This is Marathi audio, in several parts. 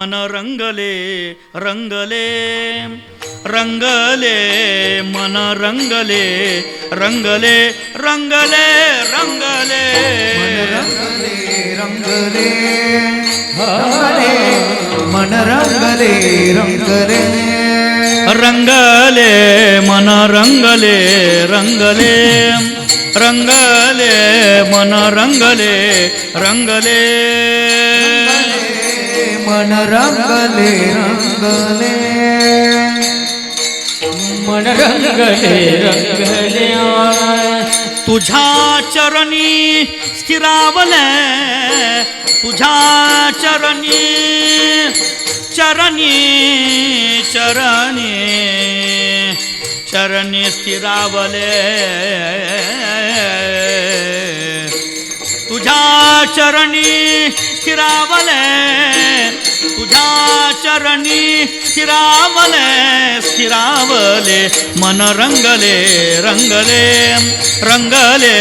ಮನ ರಂಗಲೇ ರಂಗಲೇ ರಂಗಲೇ ಮನ ರಂಗಲೇ ರಂಗಲೇ ರಂಗಲೇ ರಂಗಲೇ ರಂಗಲೇ ಮನ ರಂಗಲೇ ರಂಗಲೇ ರಂಗಲೇ ಮನ ರಂಗಲೇ ರಂಗಲೇ ರಂಗಲೇ ಮನ ರಂಗಲೇ ರಂಗಲೇ मन रंगले रंगले। मन रंगले रंगले। तुझ्या चरणी स्थिरावले तुझ्या चरणी चरणी चरणी। चरणी स्थिरावले। तुझ्या चरणी स्थिरावले ठिकाणी स्थिरावले स्थिरावले मन रंगले रंगले रंगले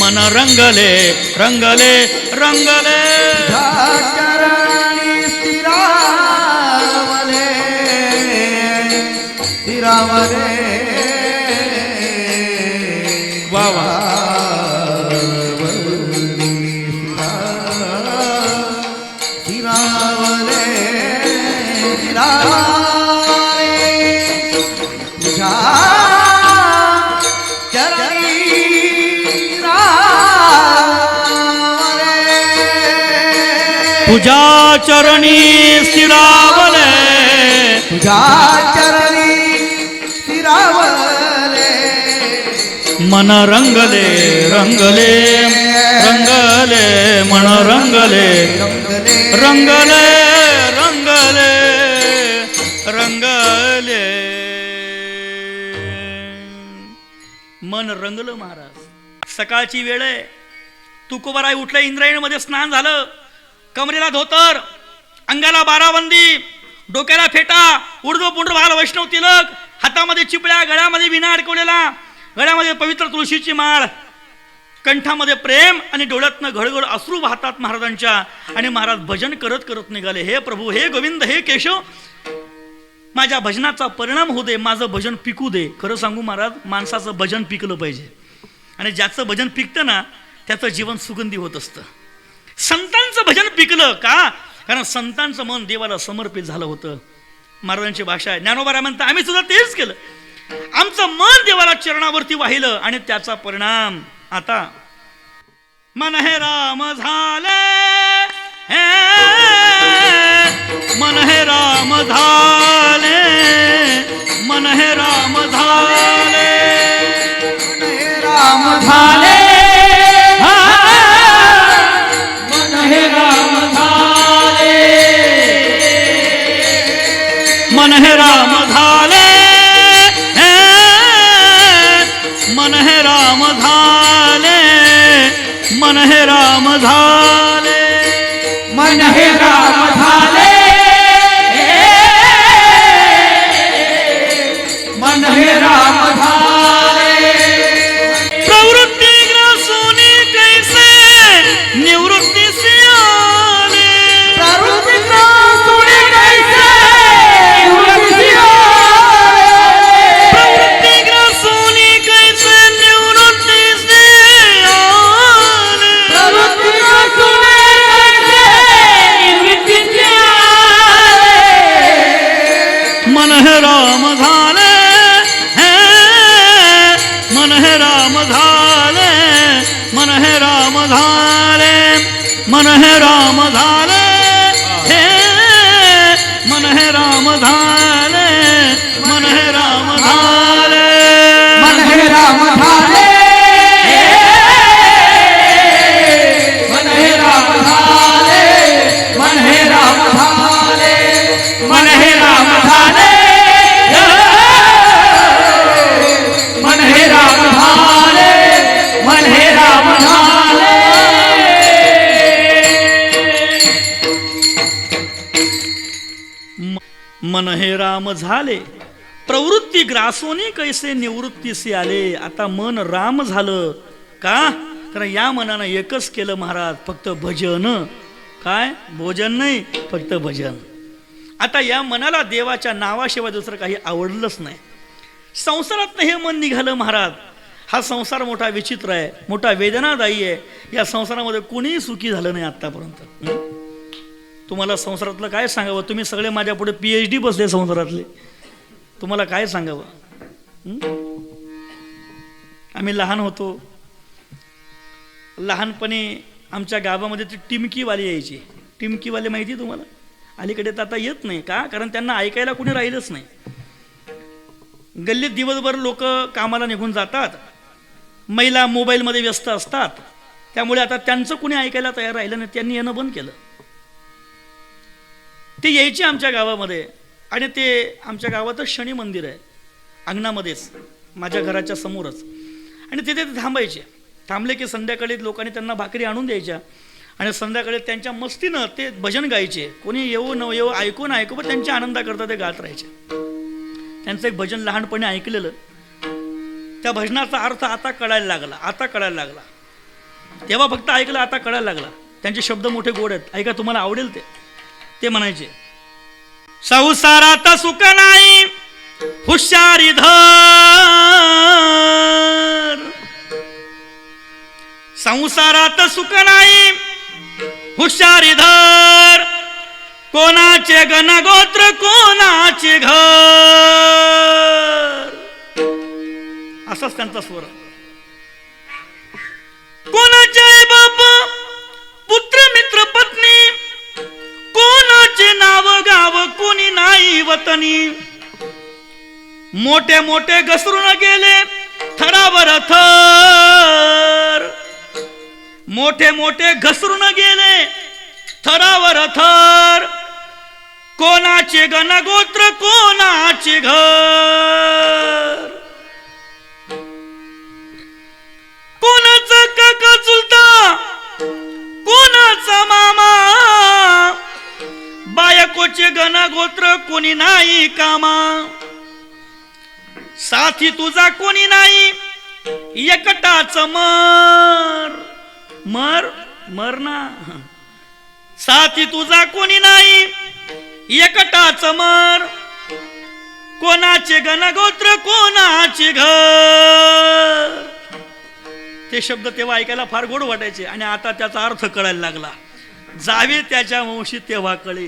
मन रंगले। रंगले रंगले चरणी स्थिरावले स्थिरावले वा। तुझ्या चरणी स्थिरावले तुझ्या चरणी स्थिरावले मन रंगले रंगले रंगले मन रंगले। रंगले। रंगले रंगले रंगले। मन रंगलं महाराज। सकाळची वेळ आहे. तुकोबराय उठलं इंद्रायणीमध्ये स्नान झालं. कमरेला धोतर अंगाला बाराबंदी डोक्याला फेटा उर्दू पुंड वैष्णव तिलक हातामध्ये चिपळ्या गळ्यामध्ये विना अडकवलेला गळ्यामध्ये पवित्र तुळशीची माळ कंठामध्ये प्रेम आणि डोळ्यातनं घडघड अश्रू वाहतात महाराजांच्या. आणि महाराज भजन करत करत निघाले. हे प्रभू हे गोविंद हे केशव माझ्या भजनाचा परिणाम होऊ दे माझं भजन पिकू दे. खरं सांगू महाराज माणसाचं भजन पिकलं पाहिजे. आणि ज्याचं भजन पिकतं ना त्याचं जीवन सुगंधी होत असतं. संतांचं भजन पिकलं का? कारण संतांचं मन देवाला समर्पित झालं होतं. महाराजांची भाषा आहे. ज्ञानोबा म्हणता आम्ही सुद्धा तेच केलं. आमचं मन देवाला चरणावरती वाहिलं आणि त्याचा परिणाम आता मन हे राम झाले. हे मन हे राम झाले राम झाले मन हे राम झाले मन हे राम झाले मन हे राम हे राम झाले राम झाले प्रवृत्ती ग्रासोनी कैसे निवृत्तीसी आले आता मन राम झालं. का? कारण या मनानं एकच केलं महाराज फक्त भजन. काय? भोजन नाही फक्त भजन. आता या मनाला देवाच्या नावाशिवाय दुसरं काही आवडलंच नाही. संसारातनं हे मन निघालं महाराज. हा संसार मोठा विचित्र आहे मोठा वेदनादायी आहे. या संसारामध्ये कोणीही सुखी झालं नाही आत्तापर्यंत. तुम्हाला संसारातलं काय सांगावं? तुम्ही सगळे माझ्या पुढे पी एच डी बसले संसारातले. तुम्हाला काय सांगावं? आम्ही लहान होतो. लहानपणी आमच्या गावामध्ये ती टिमकीवाली यायची. टिमकीवाले माहिती आहे तुम्हाला? अलीकडे तर आता येत नाही. का? कारण त्यांना ऐकायला कुणी राहिलंच नाही. गल्लीत दिवसभर लोक कामाला निघून जातात. महिला मोबाईलमध्ये व्यस्त असतात. त्यामुळे आता त्यांचं कुणी ऐकायला तयार राहिलं नाही. त्यांनी येणं बंद केलं. ते यायचे आमच्या गावामध्ये. आणि ते आमच्या गावातच शनी मंदिर आहे. अंगणामध्येच माझ्या घराच्या समोरच. आणि तिथे ते थांबायचे. थांबले की संध्याकाळी लोकांनी त्यांना भाकरी आणून द्यायच्या. आणि संध्याकाळी त्यांच्या मस्तीनं ते भजन गायचे. कोणी येऊ न येऊ ऐकू ना ऐकू पण त्यांच्या आनंदाकरता ते गात राहायचे. त्यांचं एक भजन लहानपणी ऐकलेलं. त्या भजनाचा अर्थ आता कळायला लागला आता कळायला लागला. तेव्हा फक्त ऐकलं आता कळायला लागला. त्यांचे शब्द मोठे गोड आहेत. ऐका तुम्हाला आवडेल ते. ते म्हणायचे संसारात सुख नाही हुशारी धर. संसारात सुख नाही हुशारी धर. कोणाचे गणगोत्र कोणाचे घर. असाच त्यांचा स्वर नाही मोठे मोठे घसरून गेले. थरावर थर. मोठे मोठे घसरून गेले. थरावर थर. कोणाचे गणगोत्र कोणाचे घर? कोणाचा काका चुलता? कोणाचा मामा? बायकोचे गणगोत्र कोणी नाही कामा. साथी तुझा कोणी नाही एकटाच मर. मर मर ना. साथी तुझा कोणी नाही एकटाच मर. कोणाचे गणगोत्र कोणाचे घर. ते शब्द तेव्हा ऐकायला फार गोड वाटायचे आणि आता त्याचा अर्थ कळायला लागला. जावे त्याच्या वंशी तेव्हा कळे.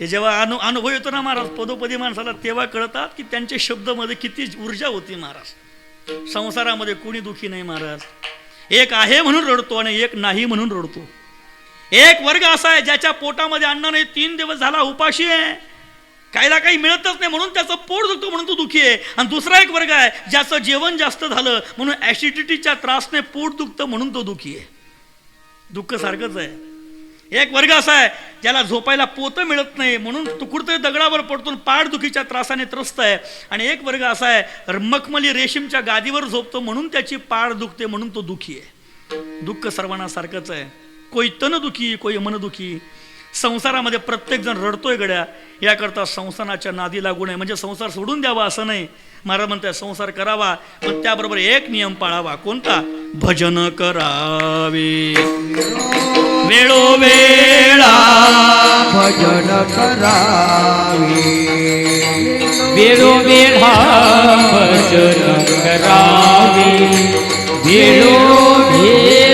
हे जेव्हा अनु अनुभव येतो ना महाराज पदोपदी माणसाला तेव्हा कळतात की त्यांच्या शब्दामध्ये किती ऊर्जा होती महाराज. संसारामध्ये कोणी दुखी नाही महाराज. एक आहे म्हणून रडतो आणि एक नाही म्हणून रडतो. एक वर्ग असा आहे ज्याच्या पोटामध्ये अन्न नाही तीन दिवस झाला उपाशी आहे. काहीला काही मिळतच नाही म्हणून त्याचं पोट दुखतो म्हणून तो दुखी आहे. आणि दुसरा एक वर्ग आहे ज्याचं जेवण जास्त झालं म्हणून ॲसिडिटीच्या त्रासने पोट दुखतं म्हणून तो दुखी आहे. दुःख सारखंच आहे. एक वर्ग असा आहे ज्याला झोपायला पोतं मिळत नाही म्हणून तो दगडावर पडतो पाठदुखीच्या त्रासाने त्रस्त आहे. आणि एक वर्ग असा आहे मखमली रेशीमच्या गादीवर झोपतो म्हणून त्याची पाड दुखते म्हणून तो दुखी आहे. दुःख सर्वांना सारखंच आहे. कोई तन दुखी कोई मन दुखी. संसारामध्ये प्रत्येक जण रडतोय गड्या. याकरता संसाराच्या नादी लागू नये. म्हणजे संसार सोडून द्यावा असं नाही. महाराज म्हणतात संसार करावा. पण त्याबरोबर एक नियम पाळावा. कोणता? भजन करावे. वेळोवेळा भजन करावे वेळो वेळा भजन करावे वेळो वेळा भजन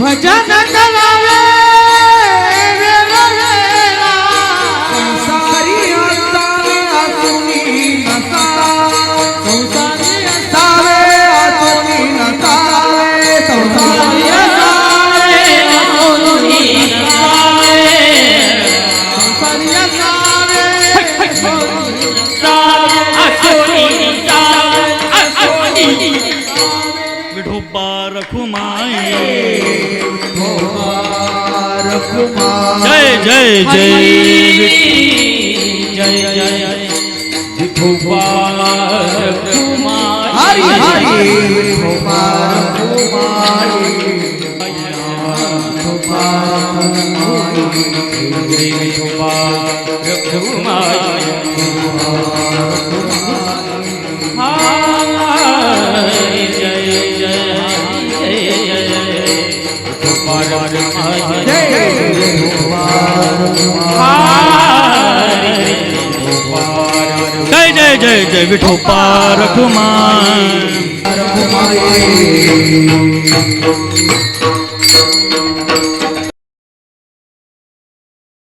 भजन જય જય જય. જય જય ભોપાલ કુમાર હરી. હરી ભોપાલ કુમાર ભોપાલ કુમાર ભોપાલ જય જય જય જય. જય જય જય જય વિઠો પારખમાં